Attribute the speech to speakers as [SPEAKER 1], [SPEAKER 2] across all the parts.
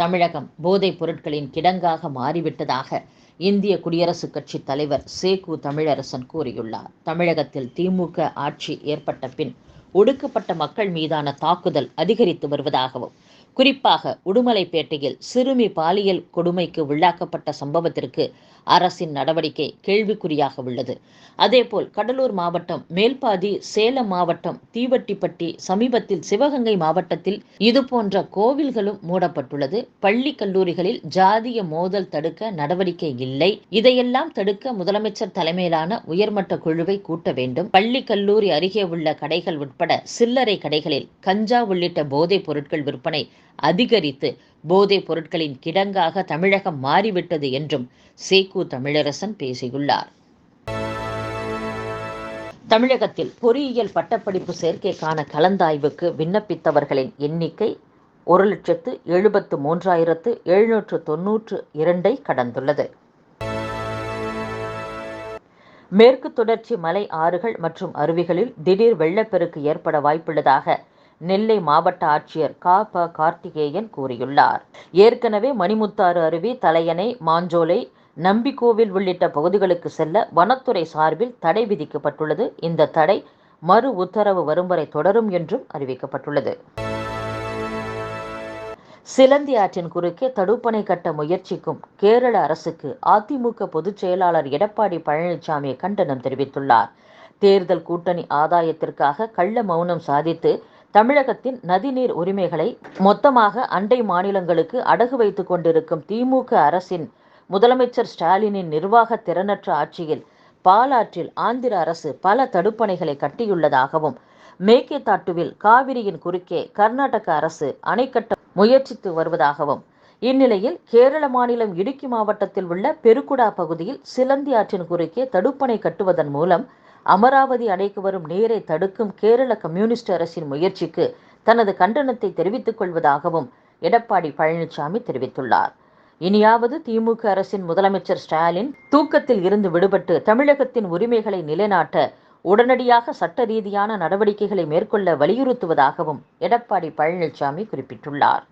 [SPEAKER 1] தமிழகம் போதைப் பொருட்களின் கிடங்காக மாறிவிட்டதாக இந்திய குடியரசுக் கட்சி தலைவர் சேகு தமிழரசன் கூறியுள்ளார் தமிழகத்தில் திமுக ஆட்சி ஏற்பட்ட பின் ஒடுக்கப்பட்ட மக்கள் மீதான தாக்குதல் அதிகரித்து வருவதாகவும் குறிப்பாக உடுமலைப்பேட்டையில் சிறுமி பாலியல் கொடுமைக்கு உள்ளாக்கப்பட்ட சம்பவத்திற்கு அரசின் நடவடிக்கை கேள்விக்குறியாக உள்ளது அதேபோல் கடலூர் மாவட்டம் மேல்பாதி சேலம் மாவட்டம் தீவட்டிப்பட்டி சமீபத்தில் சிவகங்கை மாவட்டத்தில் இதுபோன்ற கோவில்களும் மூடப்பட்டுள்ளது பள்ளி கல்லூரிகளில் ஜாதிய மோதல் தடுக்க நடவடிக்கை இல்லை இதையெல்லாம் தடுக்க முதலமைச்சர் தலைமையிலான உயர்மட்ட குழுவை கூட்ட வேண்டும் பள்ளி கல்லூரி அருகே உள்ள கடைகள் உட்பட சில்லறை கடைகளில் கஞ்சா உள்ளிட்ட போதைப் பொருட்கள் விற்பனை அதிகரித்து போதைப் பொருட்களின் கிடங்காக தமிழகம் மாறிவிட்டது என்றும் சேக்கு தமிழரசன் பேசியுள்ளார் தமிழகத்தில் பொறியியல் பட்டப்படிப்பு சேர்க்கைக்கான கலந்தாய்வுக்கு விண்ணப்பித்தவர்களின் எண்ணிக்கை ஒரு லட்சத்து எழுபத்து மூன்றாயிரத்து எழுநூற்று தொன்னூற்று இரண்டை கடந்துள்ளது மேற்கு தொடர்ச்சி மலை ஆறுகள் மற்றும் அருவிகளில் திடீர் வெள்ளப்பெருக்கு ஏற்பட வாய்ப்புள்ளதாக நெல்லை மாவட்ட ஆட்சியர் கா ப கார்த்திகேயன் கூறியுள்ளார் ஏற்கனவே மணிமுத்தாறு அருவி தலையணை மாஞ்சோலை நம்பிக்கோவில் உள்ளிட்ட பகுதிகளுக்கு செல்ல வனத்துறை சார்பில் தடை விதிக்கப்பட்டுள்ளது இந்த தடை மறு உத்தரவு வரும் வரை தொடரும் என்றும் அறிவிக்கப்பட்டுள்ளது சிலந்தி ஆற்றின் குறுக்கே தடுப்பணை கட்ட முயற்சிக்கும் கேரள அரசுக்கு அதிமுக பொதுச் செயலாளர் எடப்பாடி பழனிசாமி கண்டனம் தெரிவித்துள்ளார் தேர்தல் கூட்டணி ஆதாயத்திற்காக கள்ள மௌனம் சாதித்து தமிழகத்தின் நதிநீர் உரிமைகளை மொத்தமாக அண்டை மாநிலங்களுக்கு அடகு வைத்துக் கொண்டிருக்கும் திமுக அரசின் முதலமைச்சர் ஸ்டாலினின் நிர்வாக திறனற்ற ஆட்சியில் பாலாற்றில் ஆந்திர அரசு பல தடுப்பணைகளை கட்டியுள்ளதாகவும் மேக்கேதாட்டுவில் காவிரியின் குறுக்கே கர்நாடக அரசு அணைக்கட்ட முயற்சித்து வருவதாகவும் இந்நிலையில் கேரள மாநிலம் இடுக்கி மாவட்டத்தில் உள்ள பெருக்குடா பகுதியில் சிலந்தி ஆற்றின் குறுக்கே தடுப்பணை கட்டுவதன் மூலம் அமராவதி அணைக்கு வரும் நீரை தடுக்கும் கேரள கம்யூனிஸ்ட் அரசின் முயற்சிக்கு தனது கண்டனத்தை தெரிவித்துக் கொள்வதாகவும் எடப்பாடி பழனிசாமி தெரிவித்துள்ளார் இனியாவது திமுக அரசின் முதலமைச்சர் ஸ்டாலின் தூக்கத்தில் இருந்து விடுபட்டு தமிழகத்தின் உரிமைகளை நிலைநாட்ட உடனடியாக சட்ட ரீதியான நடவடிக்கைகளை மேற்கொள்ள வலியுறுத்துவதாகவும் எடப்பாடி பழனிசாமி குறிப்பிட்டுள்ளார்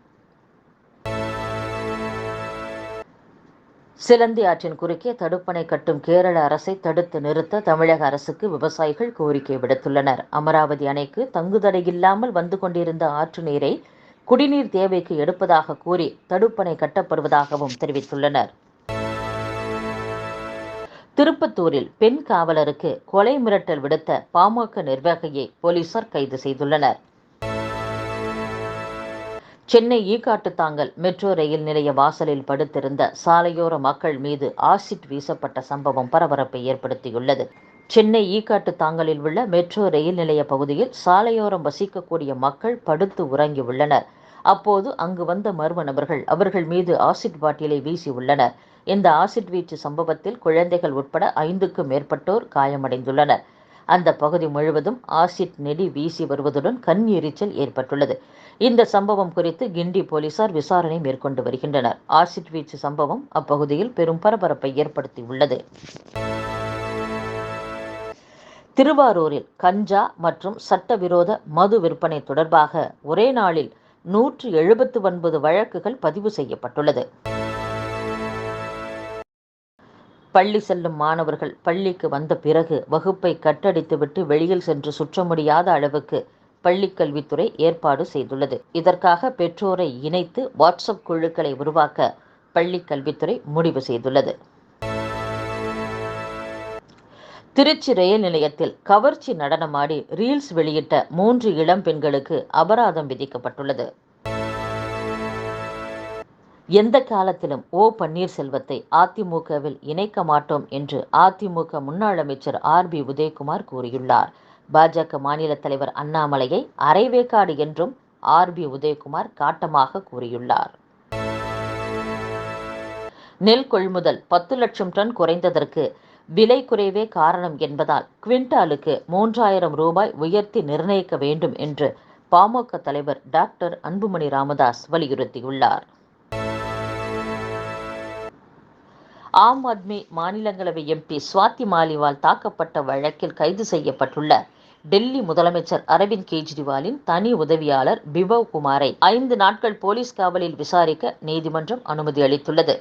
[SPEAKER 1] சிலந்தி ஆற்றின் குறுக்கே தடுப்பணை கட்டும் கேரள அரசை தடுத்து நிறுத்த தமிழக அரசுக்கு விவசாயிகள் கோரிக்கை விடுத்துள்ளனர் அமராவதி அணைக்கு இல்லாமல் வந்து கொண்டிருந்த ஆற்று நீரை குடிநீர் தேவைக்கு எடுப்பதாக கூறி தடுப்பணை கட்டப்படுவதாகவும் தெரிவித்துள்ளனர் திருப்பத்தூரில் பெண் காவலருக்கு கொலை மிரட்டல் விடுத்த பாமக நிர்வாகியை போலீசார் கைது செய்துள்ளனர் சென்னை ஈகாட்டுத்தாங்கல் மெட்ரோ ரயில் நிலைய வாசலில் படுத்திருந்த சாலையோர மக்கள் மீது ஆசிட் வீசப்பட்ட சம்பவம் பரபரப்பை ஏற்படுத்தியுள்ளது சென்னை ஈக்காட்டு தாங்கலில் உள்ள மெட்ரோ ரயில் நிலைய பகுதியில் சாலையோரம் வசிக்கக்கூடிய மக்கள் படுத்து உறங்கி உள்ளனர் அப்போது அங்கு வந்த மர்ம நபர்கள் அவர்கள் மீது ஆசிட் பாட்டிலை வீசி உள்ளனர் இந்த ஆசிட் வீச்சு சம்பவத்தில் குழந்தைகள் உட்பட ஐந்துக்கும் மேற்பட்டோர் காயமடைந்துள்ளனர் அந்த பகுதி முழுவதும் ஆசிட் நெடி வீசி வருவதுடன் கண் எரிச்சல் ஏற்பட்டுள்ளது இந்த சம்பவம் குறித்து கிண்டி போலீசார் விசாரணை மேற்கொண்டு வருகின்றனர் ஆசிட் வீச்சு சம்பவம் அப்பகுதியில் பெரும் பரபரப்பை ஏற்படுத்தியுள்ளது திருவாரூரில் கஞ்சா மற்றும் சட்டவிரோத மது விற்பனை தொடர்பாக ஒரே நாளில் நூற்று எழுபத்து ஒன்பது வழக்குகள் பதிவு செய்யப்பட்டுள்ளது பள்ளி செல்லும் மாணவர்கள் பள்ளிக்கு வந்த பிறகு வகுப்பை கட்டடித்துவிட்டு வெளியில் சென்று சுற்ற முடியாத அளவுக்கு பள்ளிக்கல்வித்துறை ஏற்பாடு செய்துள்ளது இதற்காக பெற்றோரை இணைத்து வாட்ஸ்அப் குழுக்களை உருவாக்க பள்ளிக்கல்வித்துறை முடிவு செய்துள்ளது திருச்சி ரயில் நிலையத்தில் கவர்ச்சி நடனமாடி ரீல்ஸ் வெளியிட்ட மூன்று இளம் பெண்களுக்கு அபராதம் விதிக்கப்பட்டுள்ளது எந்த காலத்திலும் ஓ பன்னீர்செல்வத்தை அதிமுகவில் இணைக்க மாட்டோம் என்று அதிமுக முன்னாள் அமைச்சர் ஆர் பி உதயகுமார் கூறியுள்ளார் பாஜக மாநில தலைவர் அண்ணாமலையை அரைவேக்காடு என்றும் ஆர் பி உதயகுமார் காட்டமாக கூறியுள்ளார் நெல் கொள்முதல் பத்து லட்சம் டன் குறைந்ததற்கு விலை குறைவே காரணம் என்பதால் குவிண்டாலுக்கு மூன்றாயிரம் ரூபாய் உயர்த்தி நிர்ணயிக்க வேண்டும் என்று பாமக தலைவர் டாக்டர் அன்புமணி ராமதாஸ் வலியுறுத்தியுள்ளார் ஆம் ஆத்மி மாநிலங்களவை எம்பி சுவாதி மாலிவால் தாக்கப்பட்ட வழக்கில் கைது செய்யப்பட்டுள்ள டெல்லி முதலமைச்சர் அரவிந்த் கெஜ்ரிவாலின் தனி உதவியாளர் பிபவ் குமாரை ஐந்து நாட்கள் போலீஸ் காவலில் விசாரிக்க நீதிமன்றம் அனுமதி அளித்துள்ளது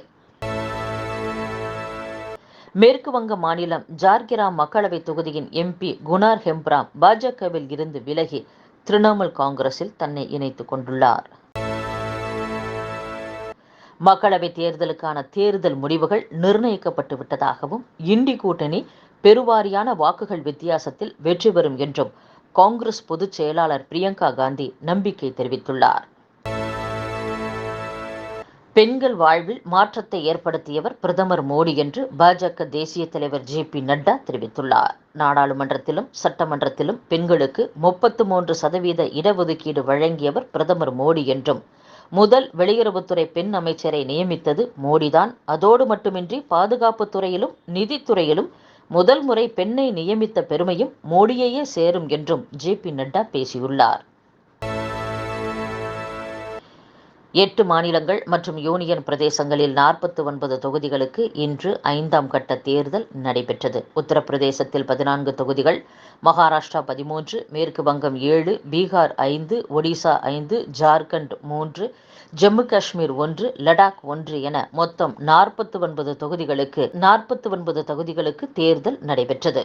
[SPEAKER 1] மேற்கு வங்க மாநிலம் ஜார்கிராம் மக்களவை தொகுதியின் எம்பி குனார் ஹெம்ப்ராம் பாஜகவில் இருந்து விலகி திரிணாமுல் காங்கிரஸில் தன்னை இணைத்துக் கொண்டுள்ளார் மக்களவைத் தேர்தலுக்கான தேர்தல் முடிவுகள் நிர்ணயிக்கப்பட்டு விட்டதாகவும் இண்டி கூட்டணி பெருவாரியான வாக்குகள் வித்தியாசத்தில் வெற்றி பெறும் என்றும் காங்கிரஸ் பொதுச் செயலாளர் பிரியங்கா காந்தி நம்பிக்கை தெரிவித்துள்ளார் பெண்கள் வாழ்வில் மாற்றத்தை ஏற்படுத்தியவர் பிரதமர் மோடி என்று பாஜக தேசிய தலைவர் ஜே பி நட்டா தெரிவித்துள்ளார் நாடாளுமன்றத்திலும் சட்டமன்றத்திலும் பெண்களுக்கு முப்பத்து மூன்று சதவீத இடஒதுக்கீடு வழங்கியவர் பிரதமர் மோடி என்றும் முதல் வெளியுறவுத்துறை பெண் அமைச்சரை நியமித்தது மோடிதான் அதோடு மட்டுமின்றி பாதுகாப்புத்துறையிலும் நிதித்துறையிலும் முதல் முறை பெண்ணை நியமித்த பெருமையும் மோடியையே சேரும் என்றும் ஜே பி நட்டா பேசியுள்ளார் எட்டு மாநிலங்கள் மற்றும் யூனியன் பிரதேசங்களில் நாற்பத்தி ஒன்பது தொகுதிகளுக்கு இன்று ஐந்தாம் கட்ட தேர்தல் நடைபெற்றது உத்தரப்பிரதேசத்தில் பதினான்கு தொகுதிகள் மகாராஷ்டிரா பதிமூன்று மேற்கு வங்கம் ஏழு பீகார் ஐந்து ஒடிசா ஐந்து ஜார்க்கண்ட் மூன்று ஜம்மு காஷ்மீர் ஒன்று லடாக் ஒன்று என மொத்தம் நாற்பத்தி ஒன்பது தொகுதிகளுக்கு நாற்பத்தி ஒன்பது தொகுதிகளுக்கு தேர்தல் நடைபெற்றது